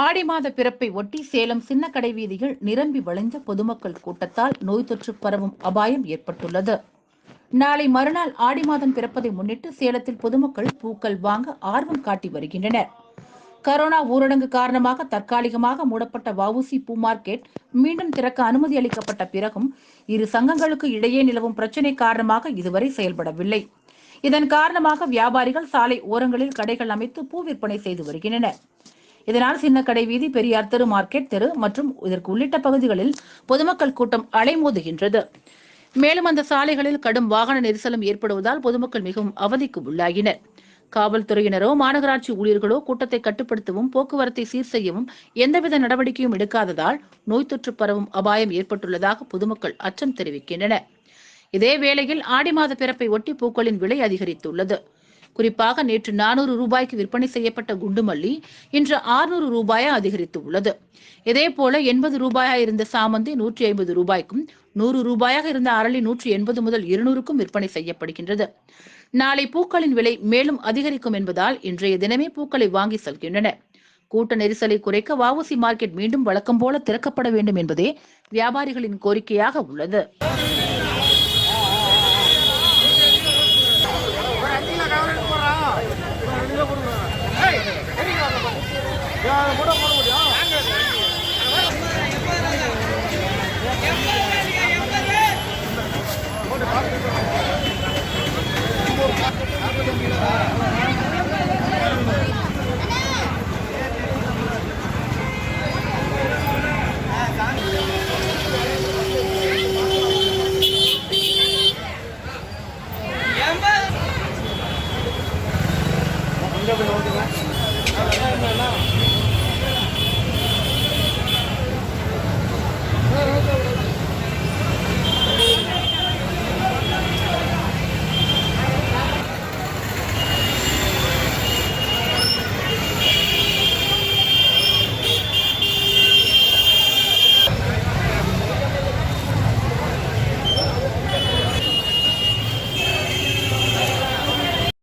ஆடி மாத பிறப்பை ஒட்டி சேலம் சின்னக்கடை வீதியில் நிரம்பி வளைந்த பொதுமக்கள் கூட்டத்தால் நோய் தொற்று பரவும் அபாயம் ஏற்பட்டுள்ளது. நாளை மறுநாள் ஆடி மாதம் பிறப்பதை முன்னிட்டு சேலத்தில் பொதுமக்கள் பூக்கள் வாங்க ஆர்வம் காட்டி வருகின்றனர். கரோனா ஊரடங்கு காரணமாக தற்காலிகமாக மூடப்பட்ட வவுசி பூ மார்க்கெட் மீண்டும் திறக்க அனுமதி அளிக்கப்பட்ட பிறகும் இரு சங்கங்களுக்கு இடையே நிலவும் பிரச்சினை காரணமாக இதுவரை செயல்படவில்லை. இதன் காரணமாக வியாபாரிகள் சாலை ஓரங்களில் கடைகள் அமைத்து பூ விற்பனை செய்து வருகின்றனர். இதனால் சின்னக்கடை வீதி பெரியார் தெரு மார்க்கெட் தெரு மற்றும் இதற்கு உள்ளிட்ட பகுதிகளில் பொதுமக்கள் கூட்டம் அலைமோதுகின்றது. மேலும் அந்த சாலைகளில் கடும் வாகன நெரிசலும் ஏற்படுவதால் பொதுமக்கள் மிகவும் அவதிக்கு உள்ளாகினர். காவல்துறையினரோ மாநகராட்சி ஊழியர்களோ கூட்டத்தை கட்டுப்படுத்தவும் போக்குவரத்தை சீர் செய்யவும் எந்தவித நடவடிக்கையும் எடுக்காததால் நோய் தொற்று பரவும் அபாயம் ஏற்பட்டுள்ளதாக பொதுமக்கள் அச்சம் தெரிவிக்கின்றனர். இதே வேளையில் ஆடி மாத பிறப்பை ஒட்டி பூக்களின் விலை அதிகரித்துள்ளது. குறிப்பாக நேற்று நானூறு ரூபாய்க்கு விற்பனை செய்யப்பட்ட குண்டுமல்லி இன்று ஆறுநூறு ரூபாயாக அதிகரித்து உள்ளது இதேபோல எண்பது ரூபாயா இருந்த சாமந்தி நூற்றி ஐம்பது ரூபாய்க்கும் நூறு ரூபாயாக இருந்த அரளி நூற்றி எண்பது முதல் இருநூறுக்கும் விற்பனை செய்யப்படுகின்றது. நாளை பூக்களின் விலை மேலும் அதிகரிக்கும் என்பதால் இன்றைய தினமே பூக்களை வாங்கி செல்கின்றன. கூட்ட நெரிசலை குறைக்க வாவுசி மார்க்கெட் மீண்டும் வழக்கம் போல திறக்கப்பட வேண்டும் என்பதே வியாபாரிகளின் கோரிக்கையாக உள்ளது.